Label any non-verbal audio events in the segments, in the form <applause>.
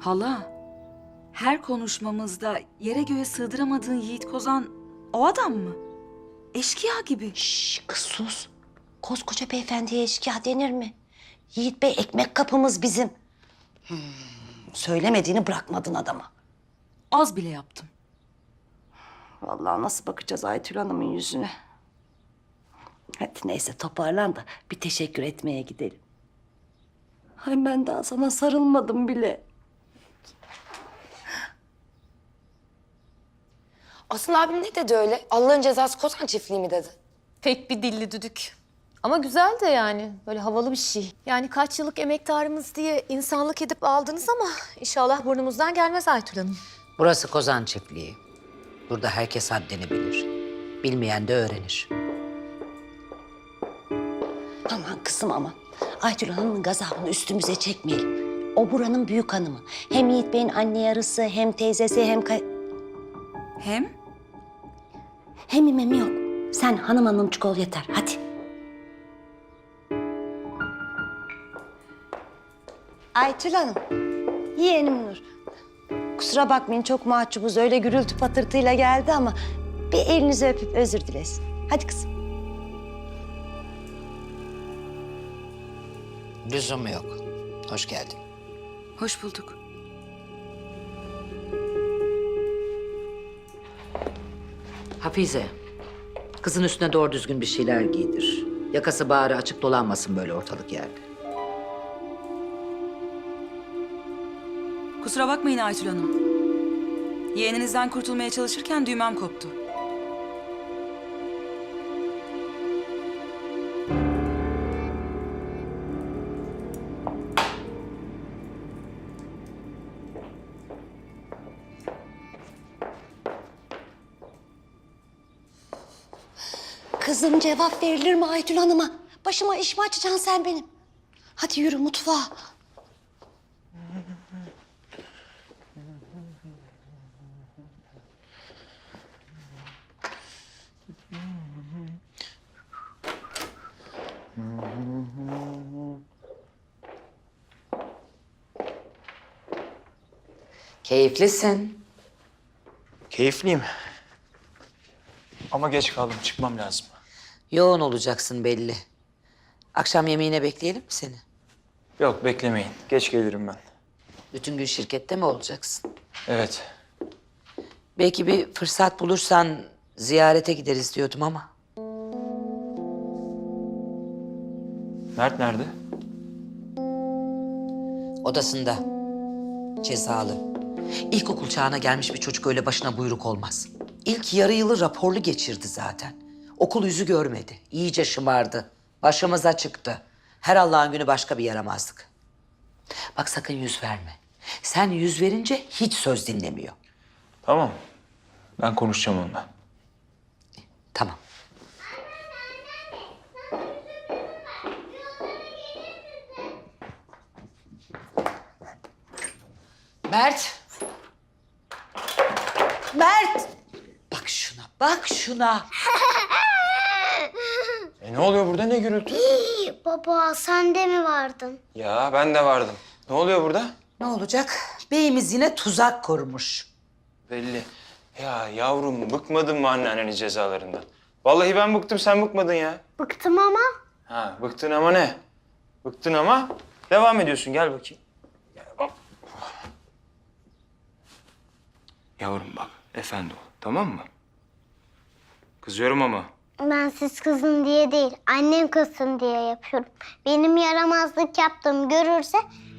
Hala, her konuşmamızda yere göğe sığdıramadığın Yiğit Kozan o adam mı? Eşkıya gibi. Şşş kız sus. Koskoca beyefendiye eşkıya denir mi? Yiğit Bey ekmek kapımız bizim. Hmm, söylemediğini bırakmadın adama. Az bile yaptım. Vallahi nasıl bakacağız Aytül Hanım'ın yüzüne? Hadi neyse toparlan da bir teşekkür etmeye gidelim. Ay ben daha sana sarılmadım bile. Asıl abim ne dedi öyle? Allah'ın cezası Kozan çiftliği mi dedi? Pek bir dilli düdük. Ama güzel de yani. Böyle havalı bir şey. Yani kaç yıllık emektarımız diye insanlık edip aldınız ama inşallah burnumuzdan gelmez Aytül Hanım. Burası Kozan çiftliği. Burada herkes haddini bilir. Bilmeyen de öğrenir. Aman kızım aman. Aytül Hanım'ın gazabını üstümüze çekmeyelim. O buranın büyük hanımı. Hem Yiğit Bey'in anne yarısı, hem teyzesi, hem kay... Hem Hem memi yok. Sen hanım hanımcık ol yeter. Hadi. Aytül Hanım. Yeğenim Nur. Kusura bakmayın çok mahcubuz. Öyle gürültü patırtıyla geldi ama... ...bir elinizi öpüp özür dilesin. Hadi kızım. Lüzumu yok. Hoş geldin. hoş bulduk. Hafize, kızın üstüne doğru düzgün bir şeyler giydir. Yakası bağrı açık dolanmasın böyle ortalık yerde. Kusura bakmayın Aytül Hanım. Yeğeninizden kurtulmaya çalışırken düğmem koptu. Kızım cevap verilir mi Aytül Hanım'a? Başıma iş mi açacaksın sen benim? Hadi yürü mutfağa. Keyiflisin. Keyifliyim. Ama geç kaldım. Çıkmam lazım. Yoğun olacaksın belli. Akşam yemeğine bekleyelim mi seni? Yok beklemeyin. Geç gelirim ben. Bütün gün şirkette mi olacaksın? Evet. Belki bir fırsat bulursan ziyarete gideriz diyordum ama. Mert nerede? Odasında. Cezalı. İlkokul çağına gelmiş bir çocuk öyle başına buyruk olmaz. İlk yarı yılı raporlu geçirdi zaten. Okul yüzü görmedi. İyice şımardı. Başımıza çıktı. Her Allah'ın günü başka bir yaramazlık. Bak sakın yüz verme. Sen yüz verince hiç söz dinlemiyor. Tamam. Ben konuşacağım onunla. Tamam. Mert. Mert. Bak şuna, bak şuna. <laughs> E ne oluyor burada? Ne gürültü? Baba sen de mi vardın? Ya ben de vardım. Ne oluyor burada? Ne olacak? Beyimiz yine tuzak kurmuş. Belli. Ya yavrum bıkmadın mı anneannenin cezalarından? Vallahi ben bıktım sen bıkmadın ya. Bıktım ama. Ha bıktın ama ne? Bıktın ama devam ediyorsun gel bakayım. Gel, hop. Yavrum bak efendi ol tamam mı? Kızıyorum ama. Ben siz kızın diye değil, annem kızsın diye yapıyorum. Benim yaramazlık yaptığımı görürse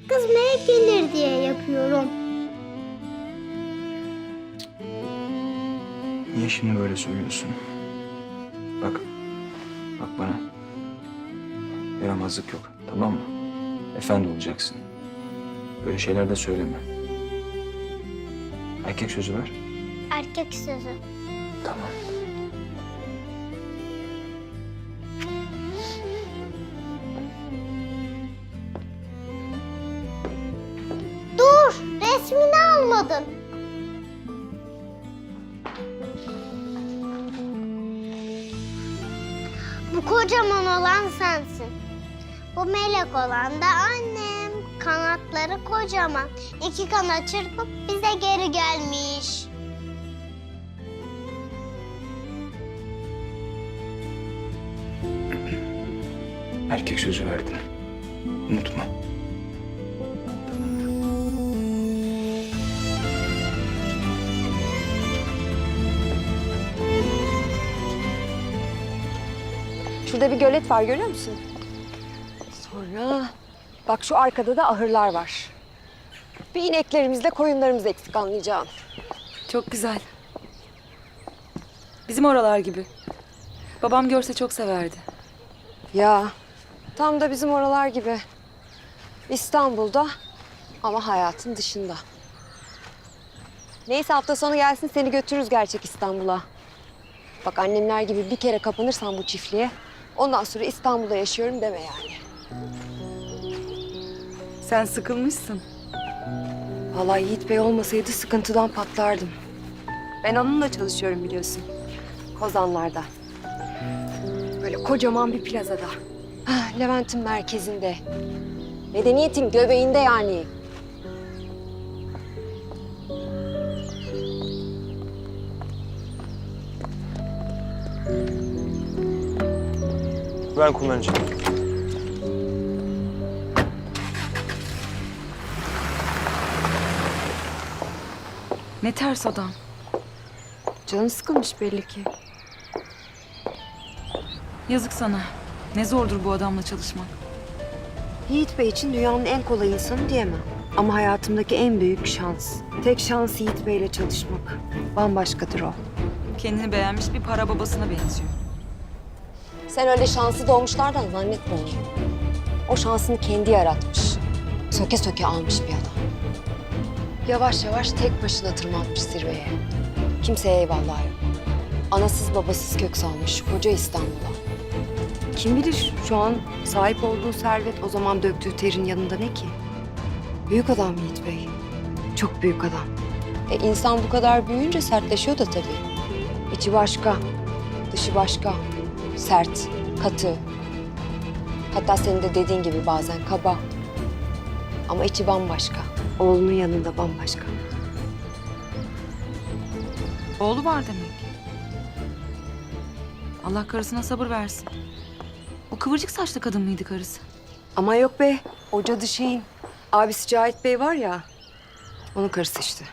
kızmaya gelir diye yapıyorum. Niye şimdi böyle söylüyorsun? Bak, bak bana. Yaramazlık yok, tamam mı? Efendi olacaksın. Böyle şeyler de söyleme. Erkek sözü ver. Erkek sözü. Tamam. Almadın. Bu kocaman olan sensin. Bu melek olan da annem. Kanatları kocaman. İki kanat çırpıp bize geri gelmiş. Erkek sözü verdin. Unutma. Şurada bir gölet var görüyor musun? Sonra bak şu arkada da ahırlar var. Bir ineklerimizle koyunlarımız eksik anlayacağın. Çok güzel. Bizim oralar gibi. Babam görse çok severdi. Ya tam da bizim oralar gibi. İstanbul'da ama hayatın dışında. Neyse hafta sonu gelsin seni götürürüz gerçek İstanbul'a. Bak annemler gibi bir kere kapanırsan bu çiftliğe ondan sonra İstanbul'da yaşıyorum deme yani. Sen sıkılmışsın. Vallahi Yiğit Bey olmasaydı sıkıntıdan patlardım. Ben onunla çalışıyorum biliyorsun. Kozanlar'da. Böyle kocaman bir plazada. Ah, Levent'in merkezinde. Medeniyetin göbeğinde yani. Ben kullanacağım. Ne ters adam. Canı sıkılmış belli ki. Yazık sana. Ne zordur bu adamla çalışmak. Yiğit Bey için dünyanın en kolay insanı diyemem. Ama hayatımdaki en büyük şans. Tek şans Yiğit Bey'le çalışmak. Bambaşkadır o. Kendini beğenmiş bir para babasına benziyor. Sen öyle şanslı doğmuşlardan zannetme onu. O şansını kendi yaratmış. Söke söke almış bir adam. Yavaş yavaş tek başına tırmanmış zirveye. Kimseye eyvallah yok. Anasız babasız kök salmış koca İstanbul'a. Kim bilir şu an sahip olduğu servet o zaman döktüğü terin yanında ne ki? Büyük adam Yiğit Bey. Çok büyük adam. E insan bu kadar büyüyünce sertleşiyor da tabii. İçi başka, dışı başka. Sert, katı. Hatta senin de dediğin gibi bazen kaba. Ama içi bambaşka. Oğlunun yanında bambaşka. Oğlu var demek. Allah karısına sabır versin. O kıvırcık saçlı kadın mıydı karısı? Ama yok be, o cadı şeyin. Abisi Cahit Bey var ya, onun karısı işte.